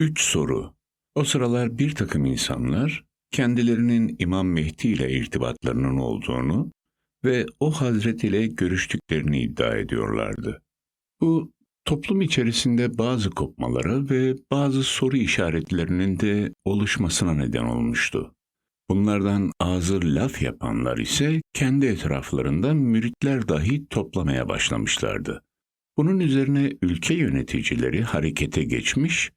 Üç soru. O sıralar bir takım insanlar kendilerinin İmam Mehdi ile irtibatlarının olduğunu ve o hazret ile görüştüklerini iddia ediyorlardı. Bu toplum içerisinde bazı kopmalara ve bazı soru işaretlerinin de oluşmasına neden olmuştu. Bunlardan ağzı laf yapanlar ise kendi etraflarında müritler dahi toplamaya başlamışlardı. Bunun üzerine ülke yöneticileri harekete geçmiş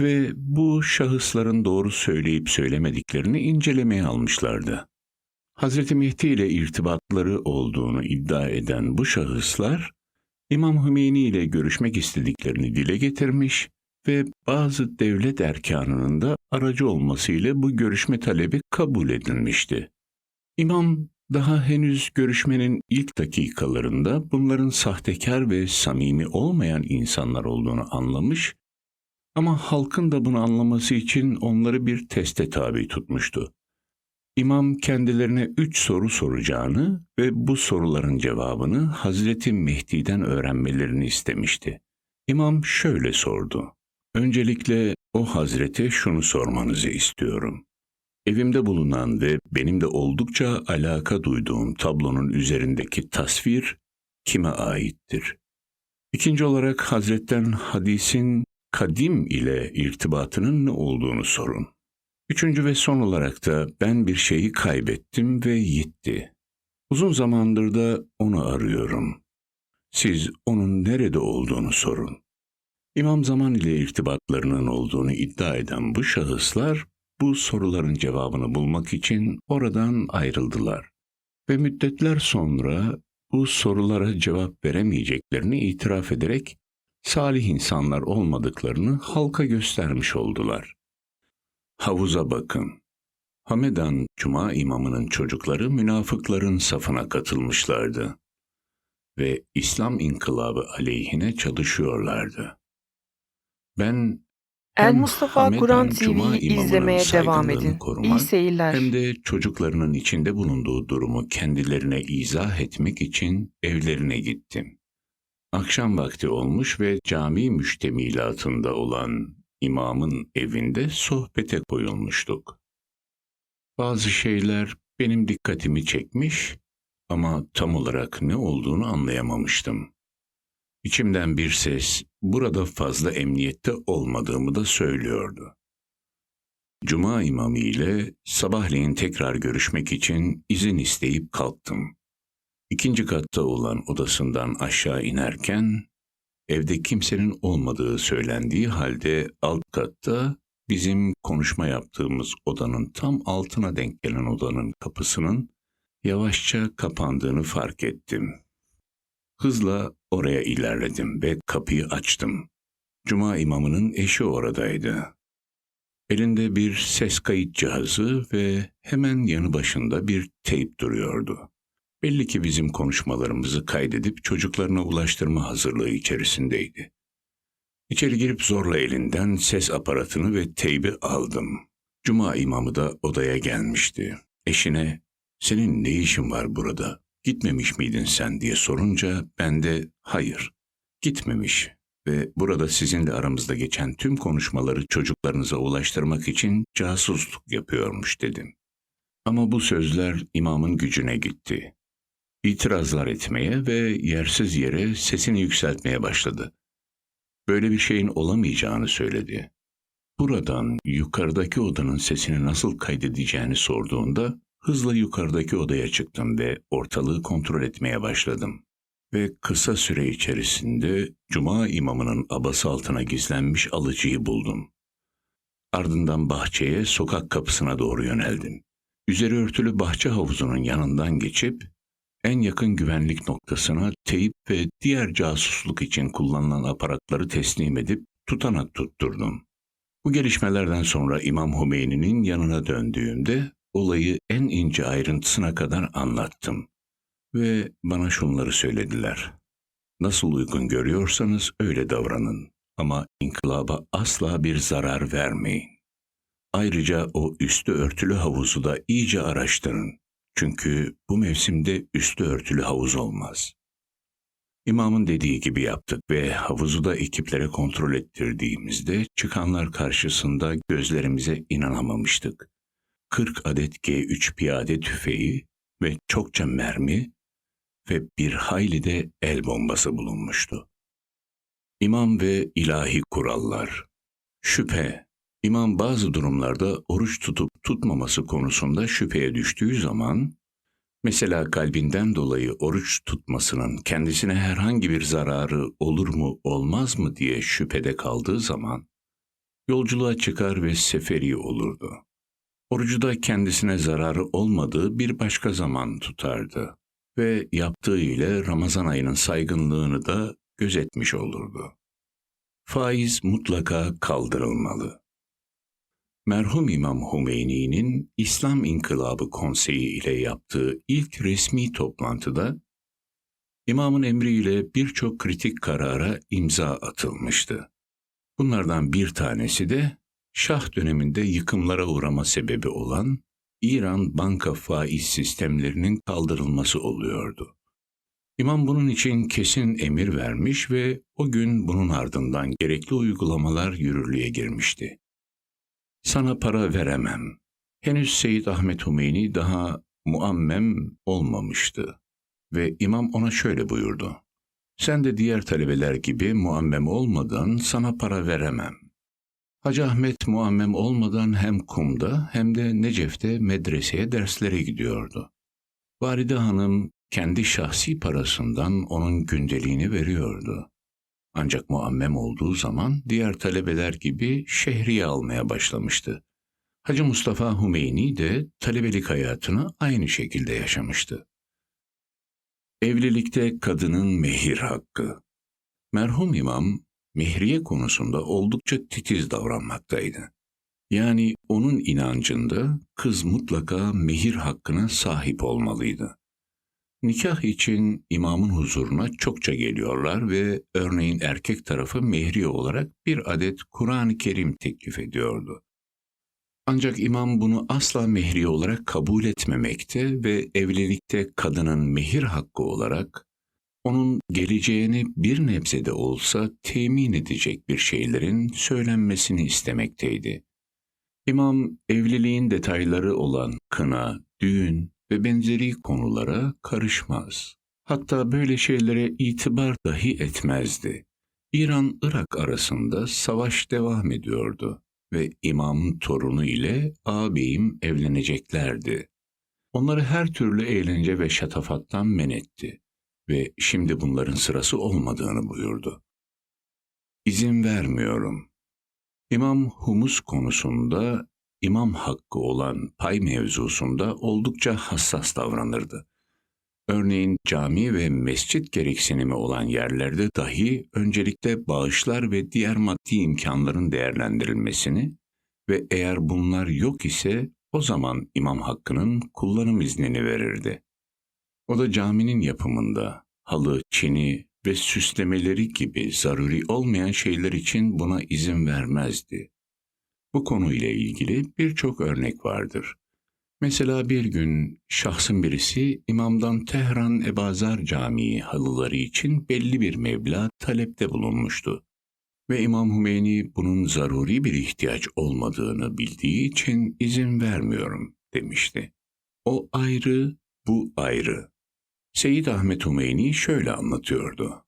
ve bu şahısların doğru söyleyip söylemediklerini incelemeye almışlardı. Hazreti Mehdi ile irtibatları olduğunu iddia eden bu şahıslar, İmam Hümeyni ile görüşmek istediklerini dile getirmiş ve bazı devlet erkanının da aracı olmasıyla bu görüşme talebi kabul edilmişti. İmam daha henüz görüşmenin ilk dakikalarında bunların sahtekar ve samimi olmayan insanlar olduğunu anlamış ama halkın da bunu anlaması için onları bir teste tabi tutmuştu. İmam kendilerine üç soru soracağını ve bu soruların cevabını Hazreti Mehdi'den öğrenmelerini istemişti. İmam şöyle sordu. Öncelikle o Hazrete şunu sormanızı istiyorum. Evimde bulunan ve benim de oldukça alaka duyduğum tablonun üzerindeki tasvir kime aittir? İkinci olarak Hazretten hadisin kadim ile irtibatının ne olduğunu sorun. Üçüncü ve son olarak da ben bir şeyi kaybettim ve gitti. Uzun zamandır da onu arıyorum. Siz onun nerede olduğunu sorun. İmam zaman ile irtibatlarının olduğunu iddia eden bu şahıslar bu soruların cevabını bulmak için oradan ayrıldılar. Ve müddetler sonra bu sorulara cevap veremeyeceklerini itiraf ederek salih insanlar olmadıklarını halka göstermiş oldular. Havuza bakın. Hamedan Cuma imamının çocukları münafıkların safına katılmışlardı ve İslam inkılabı aleyhine çalışıyorlardı. Ben El Mustafa Kur'an TV'yi izlemeye devam edin. korumak, İyi seyirler. hem de çocuklarının içinde bulunduğu durumu kendilerine izah etmek için evlerine gittim. Akşam vakti olmuş ve cami müştemilatında olan imamın evinde sohbete koyulmuştuk. Bazı şeyler benim dikkatimi çekmiş ama tam olarak ne olduğunu anlayamamıştım. İçimden bir ses burada fazla emniyette olmadığımı da söylüyordu. Cuma imamı ile sabahleyin tekrar görüşmek için izin isteyip kalktım. İkinci katta olan odasından aşağı inerken evde kimsenin olmadığı söylendiği halde alt katta bizim konuşma yaptığımız odanın tam altına denk gelen odanın kapısının yavaşça kapandığını fark ettim. Hızla oraya ilerledim ve kapıyı açtım. Cuma imamının eşi oradaydı. Elinde bir ses kayıt cihazı ve hemen yanı başında bir teyp duruyordu. Belli ki bizim konuşmalarımızı kaydedip çocuklarına ulaştırma hazırlığı içerisindeydi. İçeri girip zorla elinden ses aparatını ve teybi aldım. Cuma imamı da odaya gelmişti. Eşine, senin ne işin var burada, gitmemiş miydin sen diye sorunca ben de hayır, gitmemiş ve burada sizinle aramızda geçen tüm konuşmaları çocuklarınıza ulaştırmak için casusluk yapıyormuş dedim. Ama bu sözler imamın gücüne gitti itirazlar etmeye ve yersiz yere sesini yükseltmeye başladı. Böyle bir şeyin olamayacağını söyledi. Buradan yukarıdaki odanın sesini nasıl kaydedeceğini sorduğunda hızla yukarıdaki odaya çıktım ve ortalığı kontrol etmeye başladım. Ve kısa süre içerisinde Cuma imamının abası altına gizlenmiş alıcıyı buldum. Ardından bahçeye, sokak kapısına doğru yöneldim. Üzeri örtülü bahçe havuzunun yanından geçip en yakın güvenlik noktasına teyip ve diğer casusluk için kullanılan aparatları teslim edip tutanak tutturdum. Bu gelişmelerden sonra İmam Hümeyni'nin yanına döndüğümde olayı en ince ayrıntısına kadar anlattım. Ve bana şunları söylediler. Nasıl uygun görüyorsanız öyle davranın ama inkılaba asla bir zarar vermeyin. Ayrıca o üstü örtülü havuzu da iyice araştırın. Çünkü bu mevsimde üstü örtülü havuz olmaz. İmamın dediği gibi yaptık ve havuzu da ekiplere kontrol ettirdiğimizde çıkanlar karşısında gözlerimize inanamamıştık. 40 adet G3 piyade tüfeği ve çokça mermi ve bir hayli de el bombası bulunmuştu. İmam ve ilahi kurallar. Şüphe. İmam bazı durumlarda oruç tutup tutmaması konusunda şüpheye düştüğü zaman, mesela kalbinden dolayı oruç tutmasının kendisine herhangi bir zararı olur mu olmaz mı diye şüphede kaldığı zaman, yolculuğa çıkar ve seferi olurdu. Orucu da kendisine zararı olmadığı bir başka zaman tutardı ve yaptığı ile Ramazan ayının saygınlığını da gözetmiş olurdu. Faiz mutlaka kaldırılmalı. Merhum İmam Hümeyni'nin İslam İnkılabı Konseyi ile yaptığı ilk resmi toplantıda İmamın emriyle birçok kritik karara imza atılmıştı. Bunlardan bir tanesi de Şah döneminde yıkımlara uğrama sebebi olan İran banka faiz sistemlerinin kaldırılması oluyordu. İmam bunun için kesin emir vermiş ve o gün bunun ardından gerekli uygulamalar yürürlüğe girmişti. Sana para veremem. Henüz Seyyid Ahmet Hümeyni daha muammem olmamıştı ve imam ona şöyle buyurdu. Sen de diğer talebeler gibi muammem olmadan sana para veremem. Hacı Ahmet muammem olmadan hem kumda hem de Necef'te medreseye derslere gidiyordu. Valide Hanım kendi şahsi parasından onun gündeliğini veriyordu. Ancak muammem olduğu zaman diğer talebeler gibi şehriye almaya başlamıştı. Hacı Mustafa Hümeyni de talebelik hayatını aynı şekilde yaşamıştı. Evlilikte kadının mehir hakkı. Merhum imam mehriye konusunda oldukça titiz davranmaktaydı. Yani onun inancında kız mutlaka mehir hakkına sahip olmalıydı. Nikah için imamın huzuruna çokça geliyorlar ve örneğin erkek tarafı mehri olarak bir adet Kur'an-ı Kerim teklif ediyordu. Ancak imam bunu asla mehri olarak kabul etmemekte ve evlilikte kadının mehir hakkı olarak onun geleceğini bir nebze de olsa temin edecek bir şeylerin söylenmesini istemekteydi. İmam evliliğin detayları olan kına, düğün ve benzeri konulara karışmaz. Hatta böyle şeylere itibar dahi etmezdi. İran-Irak arasında savaş devam ediyordu ve imamın torunu ile ağabeyim evleneceklerdi. Onları her türlü eğlence ve şatafattan men etti ve şimdi bunların sırası olmadığını buyurdu. İzin vermiyorum. İmam humus konusunda imam hakkı olan pay mevzusunda oldukça hassas davranırdı. Örneğin cami ve mescit gereksinimi olan yerlerde dahi öncelikle bağışlar ve diğer maddi imkanların değerlendirilmesini ve eğer bunlar yok ise o zaman imam hakkının kullanım iznini verirdi. O da caminin yapımında halı, çini ve süslemeleri gibi zaruri olmayan şeyler için buna izin vermezdi. Bu konuyla ilgili birçok örnek vardır. Mesela bir gün şahsın birisi imamdan Tehran Ebazar Camii halıları için belli bir meblağ talepte bulunmuştu. Ve İmam Hümeyni bunun zaruri bir ihtiyaç olmadığını bildiği için izin vermiyorum demişti. O ayrı, bu ayrı. Seyyid Ahmet Hümeyni şöyle anlatıyordu.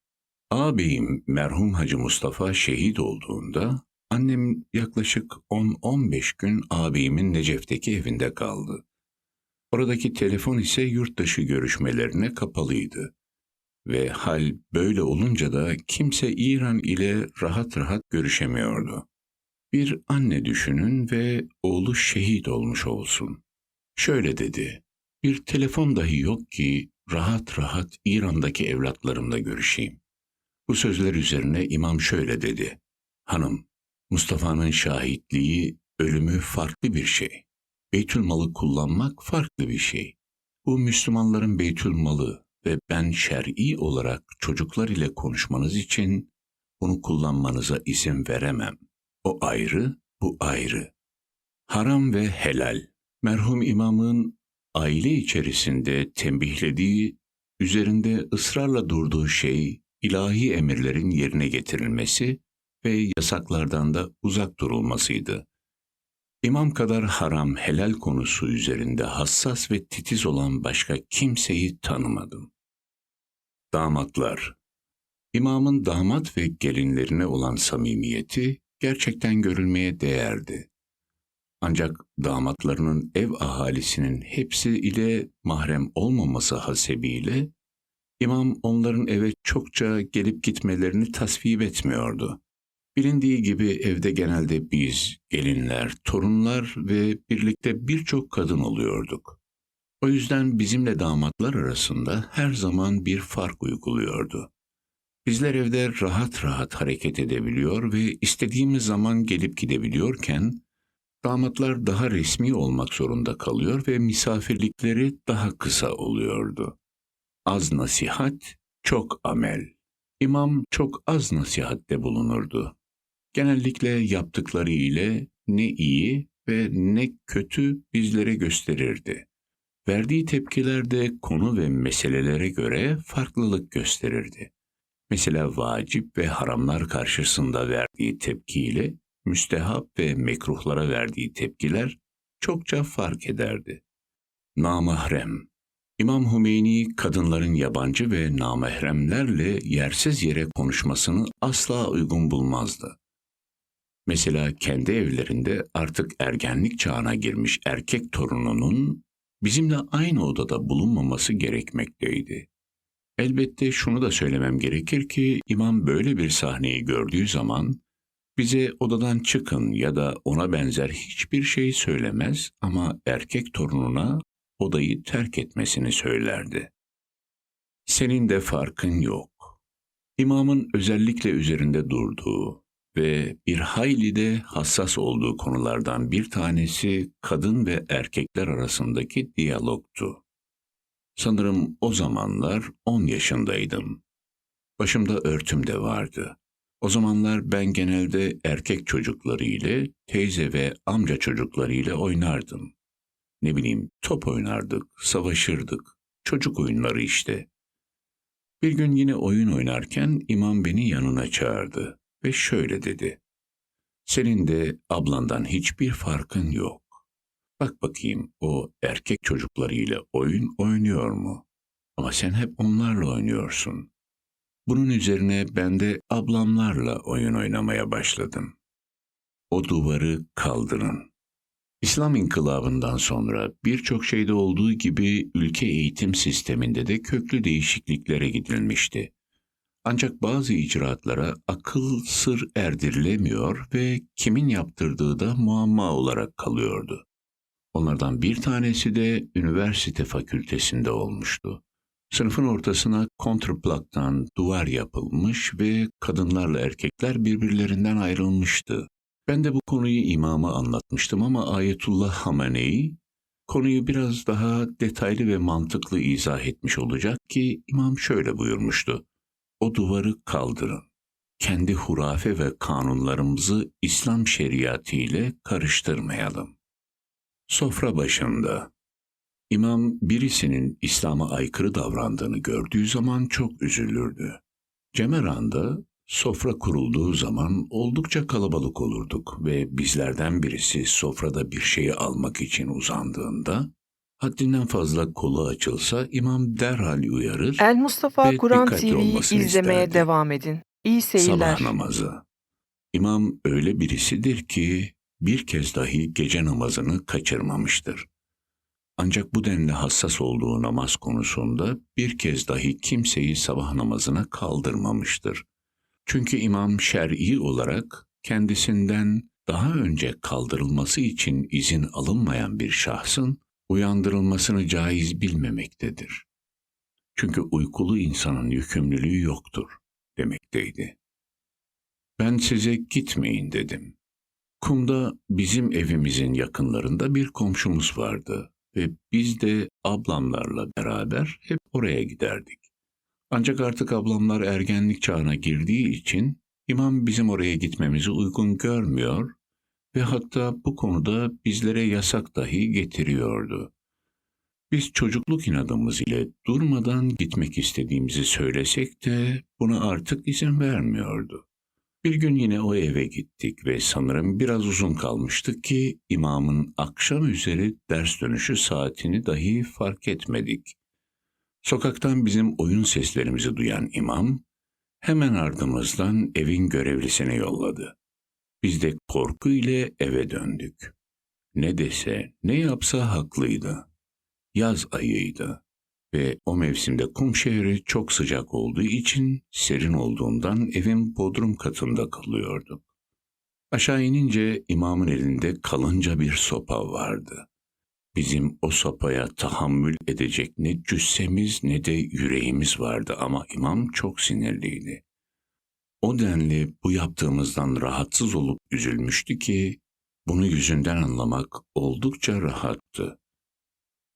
Ağabeyim merhum Hacı Mustafa şehit olduğunda annem yaklaşık 10-15 gün ağabeyimin Necef'teki evinde kaldı. Oradaki telefon ise yurt dışı görüşmelerine kapalıydı. Ve hal böyle olunca da kimse İran ile rahat rahat görüşemiyordu. Bir anne düşünün ve oğlu şehit olmuş olsun. Şöyle dedi, bir telefon dahi yok ki rahat rahat İran'daki evlatlarımla görüşeyim. Bu sözler üzerine imam şöyle dedi. Hanım, Mustafa'nın şahitliği, ölümü farklı bir şey. Beytül malı kullanmak farklı bir şey. Bu Müslümanların beytül malı ve ben şer'i olarak çocuklar ile konuşmanız için bunu kullanmanıza izin veremem. O ayrı, bu ayrı. Haram ve helal. Merhum imamın aile içerisinde tembihlediği, üzerinde ısrarla durduğu şey ilahi emirlerin yerine getirilmesi ve yasaklardan da uzak durulmasıydı. İmam kadar haram helal konusu üzerinde hassas ve titiz olan başka kimseyi tanımadım. Damatlar İmamın damat ve gelinlerine olan samimiyeti gerçekten görülmeye değerdi. Ancak damatlarının ev ahalisinin hepsi ile mahrem olmaması hasebiyle imam onların eve çokça gelip gitmelerini tasvip etmiyordu. Bilindiği gibi evde genelde biz, gelinler, torunlar ve birlikte birçok kadın oluyorduk. O yüzden bizimle damatlar arasında her zaman bir fark uyguluyordu. Bizler evde rahat rahat hareket edebiliyor ve istediğimiz zaman gelip gidebiliyorken, damatlar daha resmi olmak zorunda kalıyor ve misafirlikleri daha kısa oluyordu. Az nasihat, çok amel. İmam çok az nasihatte bulunurdu. Genellikle yaptıkları ile ne iyi ve ne kötü bizlere gösterirdi. Verdiği tepkiler de konu ve meselelere göre farklılık gösterirdi. Mesela vacip ve haramlar karşısında verdiği tepkiyle müstehap ve mekruhlara verdiği tepkiler çokça fark ederdi. Namahrem İmam Hümeyni kadınların yabancı ve namahremlerle yersiz yere konuşmasını asla uygun bulmazdı. Mesela kendi evlerinde artık ergenlik çağına girmiş erkek torununun bizimle aynı odada bulunmaması gerekmekteydi. Elbette şunu da söylemem gerekir ki imam böyle bir sahneyi gördüğü zaman bize odadan çıkın ya da ona benzer hiçbir şey söylemez ama erkek torununa odayı terk etmesini söylerdi. Senin de farkın yok. İmamın özellikle üzerinde durduğu ve bir hayli de hassas olduğu konulardan bir tanesi kadın ve erkekler arasındaki diyalogtu. Sanırım o zamanlar 10 yaşındaydım. Başımda örtüm de vardı. O zamanlar ben genelde erkek çocukları ile, teyze ve amca çocukları ile oynardım. Ne bileyim top oynardık, savaşırdık. Çocuk oyunları işte. Bir gün yine oyun oynarken imam beni yanına çağırdı ve şöyle dedi. Senin de ablandan hiçbir farkın yok. Bak bakayım o erkek çocuklarıyla oyun oynuyor mu? Ama sen hep onlarla oynuyorsun. Bunun üzerine ben de ablamlarla oyun oynamaya başladım. O duvarı kaldırın. İslam inkılabından sonra birçok şeyde olduğu gibi ülke eğitim sisteminde de köklü değişikliklere gidilmişti. Ancak bazı icraatlara akıl sır erdirilemiyor ve kimin yaptırdığı da muamma olarak kalıyordu. Onlardan bir tanesi de üniversite fakültesinde olmuştu. Sınıfın ortasına kontrplaktan duvar yapılmış ve kadınlarla erkekler birbirlerinden ayrılmıştı. Ben de bu konuyu imama anlatmıştım ama Ayetullah Hamenei konuyu biraz daha detaylı ve mantıklı izah etmiş olacak ki imam şöyle buyurmuştu. O duvarı kaldırın. Kendi hurafe ve kanunlarımızı İslam şeriatı ile karıştırmayalım. Sofra başında İmam birisinin İslam'a aykırı davrandığını gördüğü zaman çok üzülürdü. Cemeran'da sofra kurulduğu zaman oldukça kalabalık olurduk ve bizlerden birisi sofrada bir şeyi almak için uzandığında haddinden fazla kolu açılsa imam derhal uyarır. El Mustafa Kur'an TV'yi izlemeye isterdi. devam edin. İyi seyirler. Sabah namazı. İmam öyle birisidir ki bir kez dahi gece namazını kaçırmamıştır. Ancak bu denli hassas olduğu namaz konusunda bir kez dahi kimseyi sabah namazına kaldırmamıştır. Çünkü imam şer'i olarak kendisinden daha önce kaldırılması için izin alınmayan bir şahsın uyandırılmasını caiz bilmemektedir. Çünkü uykulu insanın yükümlülüğü yoktur demekteydi. Ben size gitmeyin dedim. Kumda bizim evimizin yakınlarında bir komşumuz vardı ve biz de ablamlarla beraber hep oraya giderdik. Ancak artık ablamlar ergenlik çağına girdiği için imam bizim oraya gitmemizi uygun görmüyor ve hatta bu konuda bizlere yasak dahi getiriyordu. Biz çocukluk inadımız ile durmadan gitmek istediğimizi söylesek de buna artık izin vermiyordu. Bir gün yine o eve gittik ve sanırım biraz uzun kalmıştık ki imamın akşam üzeri ders dönüşü saatini dahi fark etmedik. Sokaktan bizim oyun seslerimizi duyan imam hemen ardımızdan evin görevlisini yolladı. Biz de korku ile eve döndük. Ne dese, ne yapsa haklıydı. Yaz ayıydı ve o mevsimde kum şehri çok sıcak olduğu için serin olduğundan evin bodrum katında kalıyorduk. Aşağı inince imamın elinde kalınca bir sopa vardı. Bizim o sopaya tahammül edecek ne cüssemiz ne de yüreğimiz vardı ama imam çok sinirliydi. O denli bu yaptığımızdan rahatsız olup üzülmüştü ki bunu yüzünden anlamak oldukça rahattı.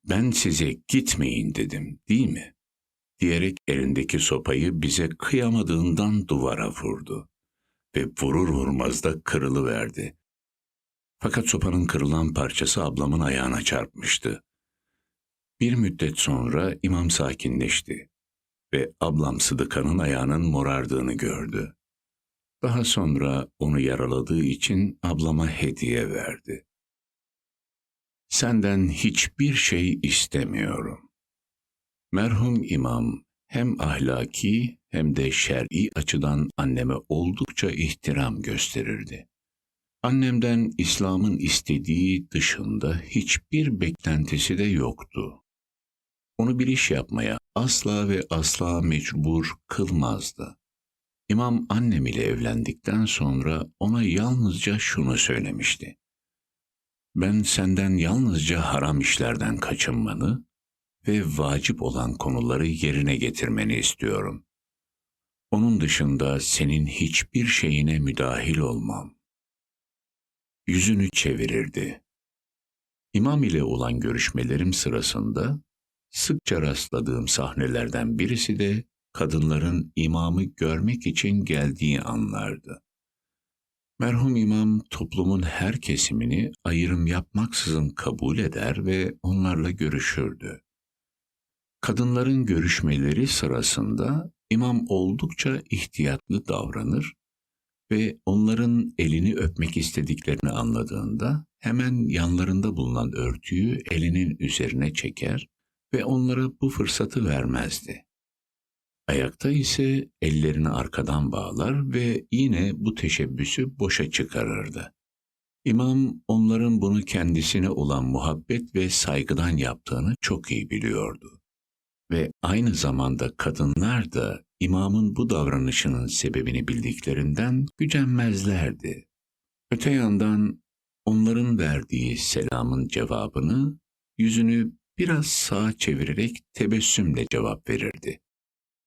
Ben size gitmeyin dedim, değil mi? Diyerek elindeki sopayı bize kıyamadığından duvara vurdu. Ve vurur vurmaz da kırılıverdi. Fakat sopanın kırılan parçası ablamın ayağına çarpmıştı. Bir müddet sonra imam sakinleşti ve ablam Sıdıka'nın ayağının morardığını gördü. Daha sonra onu yaraladığı için ablama hediye verdi. Senden hiçbir şey istemiyorum. Merhum imam hem ahlaki hem de şer'i açıdan anneme oldukça ihtiram gösterirdi. Annemden İslam'ın istediği dışında hiçbir beklentisi de yoktu. Onu bir iş yapmaya asla ve asla mecbur kılmazdı. İmam annem ile evlendikten sonra ona yalnızca şunu söylemişti. Ben senden yalnızca haram işlerden kaçınmanı ve vacip olan konuları yerine getirmeni istiyorum. Onun dışında senin hiçbir şeyine müdahil olmam. Yüzünü çevirirdi. İmam ile olan görüşmelerim sırasında sıkça rastladığım sahnelerden birisi de kadınların imamı görmek için geldiği anlardı. Merhum imam toplumun her kesimini ayrım yapmaksızın kabul eder ve onlarla görüşürdü. Kadınların görüşmeleri sırasında imam oldukça ihtiyatlı davranır ve onların elini öpmek istediklerini anladığında hemen yanlarında bulunan örtüyü elinin üzerine çeker ve onlara bu fırsatı vermezdi. Ayakta ise ellerini arkadan bağlar ve yine bu teşebbüsü boşa çıkarırdı. İmam onların bunu kendisine olan muhabbet ve saygıdan yaptığını çok iyi biliyordu. Ve aynı zamanda kadınlar da imamın bu davranışının sebebini bildiklerinden gücenmezlerdi. Öte yandan onların verdiği selamın cevabını yüzünü biraz sağa çevirerek tebessümle cevap verirdi.